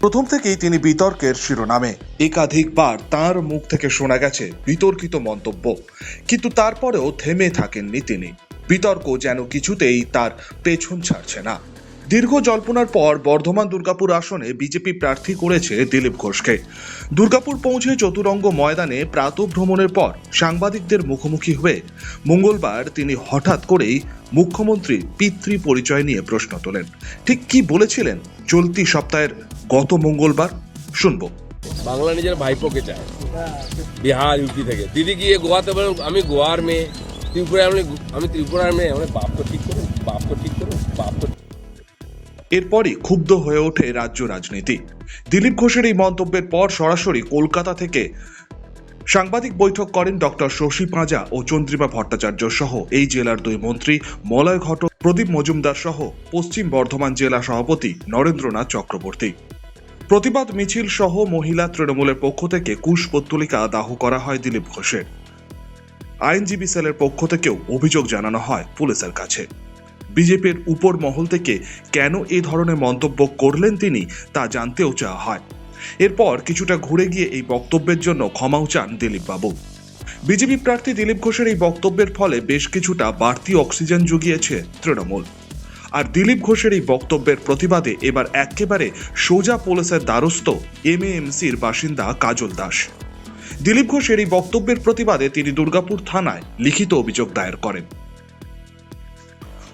প্রথম থেকেই তিনি বিতর্কের শিরোনামে। একাধিকবার তার মুখ থেকে শোনা গেছে বিতর্কিত মন্তব্য। কিন্তু তারপরেও থেমে থাকেননি তিনি। বিতর্ক যেন কিছুতেই তার পেছন ছাড়ছে না। দীর্ঘ জল্পনার পর বর্ধমান দুর্গাপুর আসনে বিজেপি প্রার্থী করেছে দিলীপ ঘোষকে। দুর্গাপুর পৌঁছে চতুরঙ্গ ময়দানে প্রাতভ্রমণের পর সাংবাদিকদের মুখোমুখি হয়ে মঙ্গলবার তিনি হঠাৎ করেই মুখ্যমন্ত্রীর পিতৃ পরিচয় নিয়ে প্রশ্ন তোলেন। ঠিক কি বলেছিলেন চলতি সপ্তাহের গত মঙ্গলবার? শুনব। বাংলা নিজের ভাইপোকে চায়। বিহার, ইউপি থেকে। দিদি গিয়ে গোয়াতে বলে আমি গোয়ার মেয়ে, ত্রিপুরার আমি আমি ত্রিপুরার মেয়ে, আমার বাপ তো ঠিক করুন বাপ তো ঠিক করুন বাপ তো এরপরই ক্ষুব্ধ হয়ে ওঠে রাজ্য রাজনীতি। দিলীপ ঘোষের এই মন্তব্যের পর সরাসরি কলকাতা থেকে সাংবাদিক বৈঠক করেন ডক্টর শশী পাঁজা ও চন্দ্রিমা ভট্টাচার্য সহ এই জেলার দুই মন্ত্রী মলয় ঘটক, প্রদীপ মজুমদার সহ পশ্চিম বর্ধমান জেলা সভাপতি নরেন্দ্রনাথ চক্রবর্তী। প্রতিবাদ মিছিল সহ মহিলা তৃণমূলের পক্ষ থেকে কুশ পত্তলিকা দাহ করা হয় দিলীপ ঘোষের। আইনজীবী সেলের পক্ষ থেকেও অভিযোগ জানানো হয় পুলিশের কাছে। বিজেপির উপর মহল থেকে কেন এ ধরনের মন্তব্য করলেন তিনি তা জানতেও চাওয়া হয়। এরপর কিছুটা ঘুরে গিয়ে এই বক্তব্যের জন্য ক্ষমাও চান দিলীপ বাবু বিজেপি প্রার্থী দিলীপ ঘোষের এই বক্তব্যের ফলে বেশ কিছুটা বাড়তি অক্সিজেন জুগিয়েছে তৃণমূল। আর দিলীপ ঘোষের এই বক্তব্যের প্রতিবাদে এবার একেবারে সোজা পুলিশের দ্বারস্থ এমএএমসির বাসিন্দা কাজল দাস। দিলীপ ঘোষের এই বক্তব্যের প্রতিবাদে তিনি দুর্গাপুর থানায় লিখিত অভিযোগ দায়ের করেন।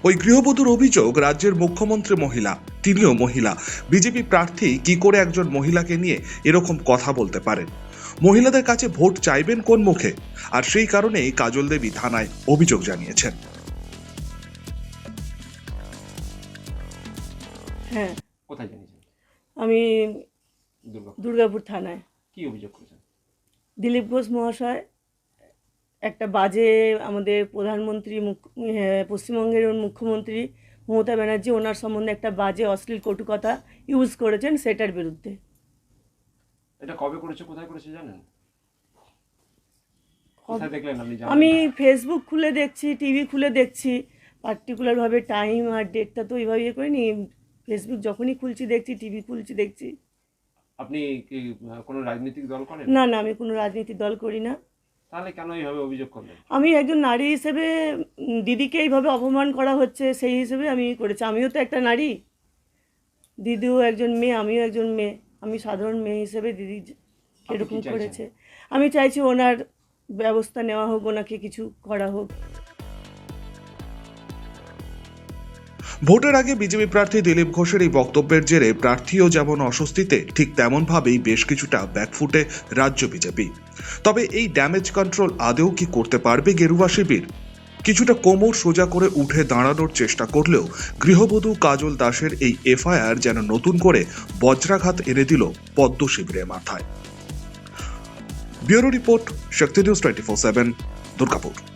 ওই গৃহবধূর অভিযোগ রাজ্যের মুখ্যমন্ত্রী মহিলা তিনিও মহিলা। বিজেপি প্রার্থী কি করে একজন মহিলাকে নিয়ে এরকম কথা বলতে পারেন? মহিলাদের কাছে ভোট চাইবেন কোন মুখে? আর সেই কারণেই কাজল দেবী থানায় অভিযোগ জানিয়েছেন। হ্যাঁ। কোথায় জানিয়েছেন? আমি দুর্গাপুর। দুর্গাপুর থানায়। কি অভিযোগ করেছেন? দিলীপ ঘোষ মহাশয় একটা বাজে আমাদের প্রধানমন্ত্রী মুখ- পশ্চিমবঙ্গের মুখ্যমন্ত্রী মমতা ব্যানার্জি ওনার সম্বন্ধে একটা বাজে অশ্লীল কটুকথা ইউজ করেছেন সেটার বিরুদ্ধে। এটা কবে করেছে কোথায় করেছে জানেন? আমি ফেসবুক খুলে দেখছি টিভি খুলে দেখছি পার্টিকুলারভাবে টাইম আর ডেটটা তো এইভাবে ইয়ে করিনি। ফেসবুক যখনই খুলছি দেখছি টিভি খুলছি দেখছি। আপনি কি কোনো রাজনৈতিক দল করেন? না না আমি কোনো রাজনীতির দল করি না। তাহলে কেন এইভাবে অভিযোগ করলেন? আমি একজন নারী হিসেবে দিদিকে এইভাবে অপমান করা হচ্ছে সেই হিসেবে আমি করেছি। আমিও তো একটা নারী। দিদিও একজন মেয়ে আমিও একজন মেয়ে। আমি সাধারণ মেয়ে হিসেবে দিদি এরকম করেছে। আমি চাইছি ওনার ব্যবস্থা নেওয়া হোক ওনাকে কিছু করা হোক। ভোটের আগে বিজেপি প্রার্থী দিলীপ ঘোষের এই বক্তব্যের জেরে প্রার্থীও যেমন অস্বস্তিতে, ঠিক তেমনভাবেই বেশ কিছুটা ব্যাকফুটে রাজ্য বিজেপি। তবে এই ড্যামেজ কন্ট্রোল আদেও কি করতে পারবে গেরুয়া শিবির? কিছুটা কোমর সোজা করে উঠে দাঁড়ানোর চেষ্টা করলেও গৃহবধূ কাজল দাসের এই এফআইআর যেন নতুন করে বজ্রাঘাত এনে দিল পদ্ম শিবিরের মাথায়। Bureau report Shakti news twenty four seven, Durgapur.